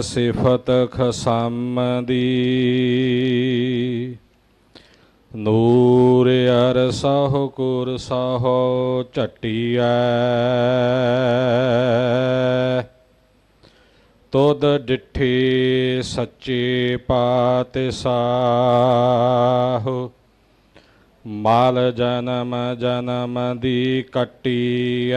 ਸਿਫਤ ਖਸਮ ਦੀ ਨੂਰ ਅਰ ਸਹੁ ਕੁਰ ਸਹੁ ਝਟੀਐ। ਤੁਧ ਡਿਠੇ ਸੱਚੇ ਪਾਤਿਸਾਹੁ। ਮਾਲ ਜਨਮ ਜਨਮ ਦੀ ਕੱਟੀਐ।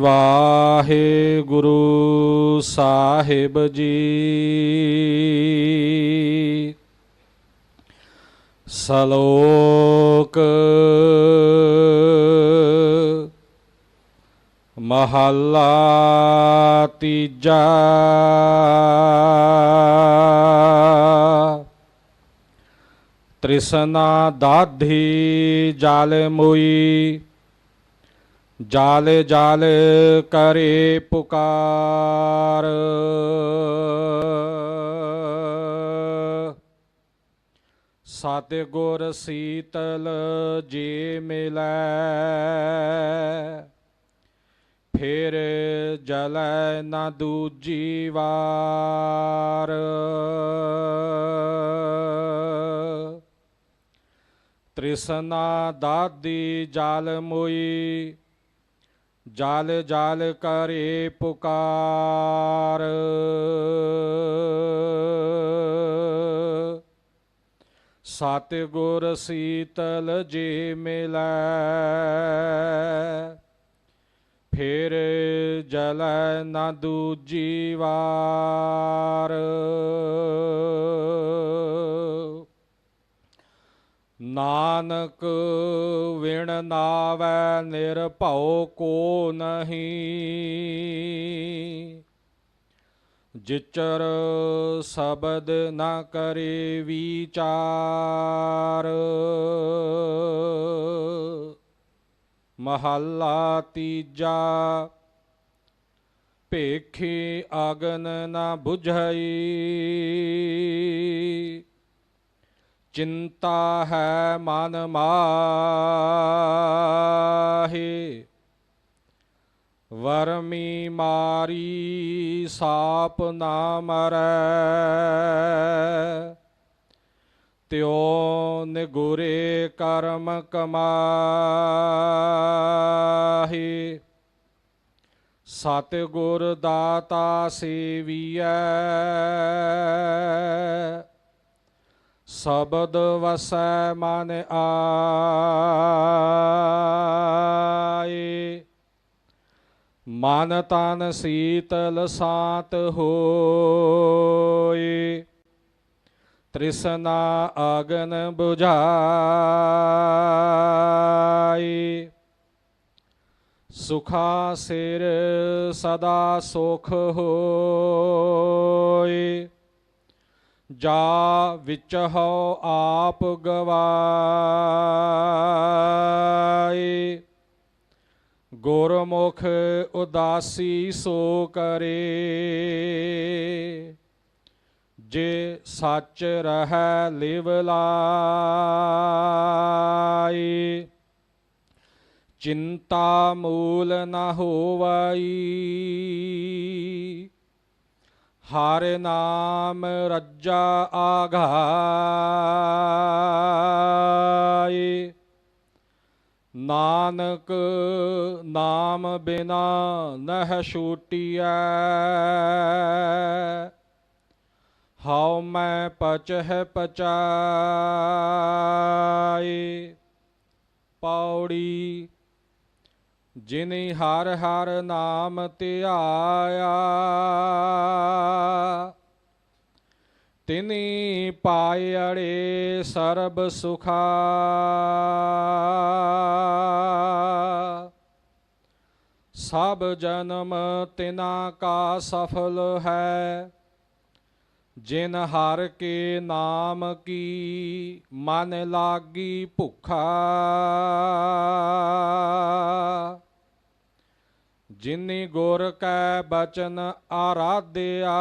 ਵਾਹਿਗੁਰੂ ਸਾਹਿਬ ਜੀ। ਸਲੋਕ ਮਹੱਲਾ ਤੀਜਾ। ਤ੍ਰਿਸ਼ਨਾ ਦਾਧੀ ਜਲ ਮੋਈ। ਜਾਲ ਜਾਲ ਕਰੇ ਪੁਕਾਰ। ਸਤਿਗੁਰ ਸੀਤਲ ਜੀ ਮਿਲੈ, ਫਿਰ ਜਲੈ ਨਾ ਦੂਜੀ ਵਾਰ। ਤ੍ਰਿਸ਼ਨਾ ਦਾਦੀ ਜਲ ਮੋਈ ਜਲ ਜਲ ਕਰੇ ਪੁਕਾਰ। ਸਤਿਗੁਰ ਸੀਤਲ ਜੀ ਮਿਲੈ ਫਿਰ ਜਲੈ ਨਾ ਦੂਜੀ ਵਾਰ। ਨਾਨਕ ਵਿਣ ਨਾਵੈ ਨਿਰਭਉ ਕੋ ਨਹੀਂ। ਜਿਚਰ ਸ਼ਬਦ ਨਾ ਕਰੇ ਵਿਚਾਰ। ਮਹੱਲਾ ਤੀਜਾ, ਭੇਖੀ ਅਗਨ ਨਾ 부ਝਈ ਚਿੰਤਾ ਹੈ ਮਨ ਮਾਹੀ। ਵਰਮੀ ਮਾਰੀ ਸਾਪ ਨਾ ਮਰੈ। ਤਿਉ ਨਿਗੁਰੇ ਕਰਮ ਕਮਾਹੀ। ਸਤਿਗੁਰ ਦਾਤਾ ਸੇਵੀਐ। ਸ਼ਬਦ ਵਸੈ ਮਨ ਆਏ। ਮਨ ਤਨ ਸੀਤਲ ਸਾਤ ਹੋਏ। ਤ੍ਰਿਸ਼ਨਾ ਅਗਨ 부ਝਾਈ ਸੁਖਾ ਸਿਰ ਸਦਾ ਸੁਖ ਹੋਏ। ਜਾ ਵਿੱਚ ਹਉ ਆਪ ਗਵਾਏ। ਗੁਰਮੁਖ ਉਦਾਸੀ ਸੋ ਕਰੇ। ਜੇ ਸੱਚ ਰਹਿ ਲਿਵ ਲਾਈ ਚਿੰਤਾ ਮੂਲ ਨ ਹੋਵਈ। ਹਰ ਨਾਮ ਰੱਜਾ ਆਘਾਈ। ਨਾਨਕ ਨਾਮ ਬਿਨਾ ਨਹਿ ਛੂਟੀਐ। ਹਉ ਮੈਂ ਪਚਹਿ ਪਚਾਈ। ਪੌੜੀ ਜਿਨੇ ਹਰ ਹਰ ਨਾਮ ਧਿਆਇਆ, ਤਿਨੀ ਪਾਇੜੇ ਸਰਬ ਸੁਖਾ। ਸਭ ਜਨਮ ਤਿਨਾ ਕਾ ਸਫਲ ਹੈ ਜਿਨ ਹਰ ਕੇ ਨਾਮ ਕੀ ਮਨ ਲਾਗੀ ਭੁਖਾ। ਜਿਨੀ ਗੁਰ ਕੈ ਬਚਨ ਆਰਾਧਿਆ,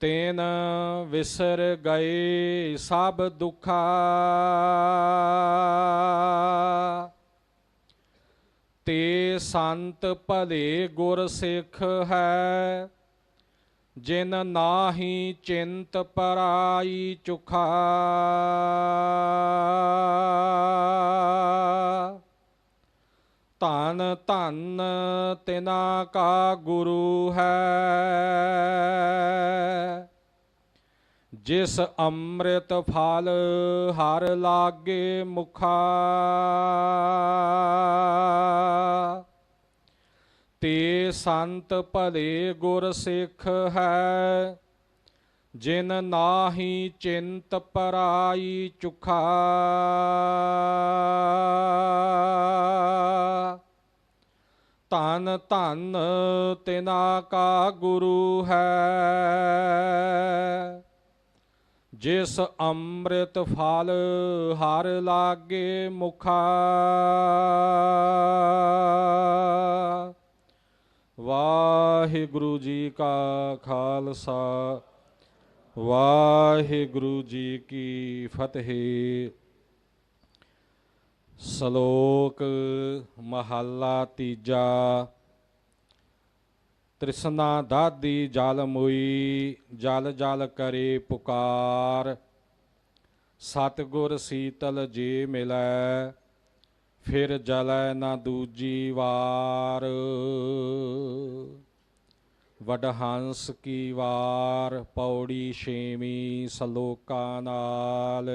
ਤੈਨ ਵਿਸਰ ਗਏ ਸਭ ਦੁਖਾ। ਤੇ ਸੰਤ ਭਲੇ ਗੁਰ ਸਿੱਖ ਹੈ, ਜਿਨ ਨਾਹੀ ਚਿੰਤ ਪਰਾਈ ਚੁਖਾ। ਧਨ ਧਨ ਤਿਨਾ ਕਾ ਗੁਰੂ ਹੈ ਜਿਸ ਅੰਮ੍ਰਿਤ ਫਲ ਹਰ ਲਾਗੇ ਮੁਖਾ। ਤੇ ਸੰਤ ਭਲੇ ਗੁਰ ਸਿੱਖ ਹੈ, ਜਿਨ ਨਾਹੀ ਚਿੰਤ ਪਰਾਈ ਚੁਖਾ। ਧਨ ਧਨ ਤਿਨਾ ਕਾ ਗੁਰੂ ਹੈ। ਜਿਸ ਅੰਮ੍ਰਿਤ ਫਲ ਹਰ ਲਾਗੇ ਮੁਖਾ। ਵਾਹਿਗੁਰੂ ਜੀ ਕਾ ਖਾਲਸਾ, ਵਾਹਿਗੁਰੂ ਜੀ ਕੀ ਫਤਿਹ। ਸ਼ਲੋਕ ਮਹੱਲਾ ਤੀਜਾ। ਤ੍ਰਿਸ਼ਨਾ ਦਾਦੀ ਜਲ ਮੁਈ, ਜਲ ਜਲ ਕਰੇ ਪੁਕਾਰ। ਸਤਗੁਰ ਸੀਤਲ ਜੇ ਮਿਲੈ, ਫਿਰ ਜਲੈ ਨਾ ਦੂਜੀ ਵਾਰ। ਵਡਹੰਸ ਕੀ ਵਾਰ, ਪੌੜੀ ਛੇਵੀਂ ਸਲੋਕਾਂ ਨਾਲ।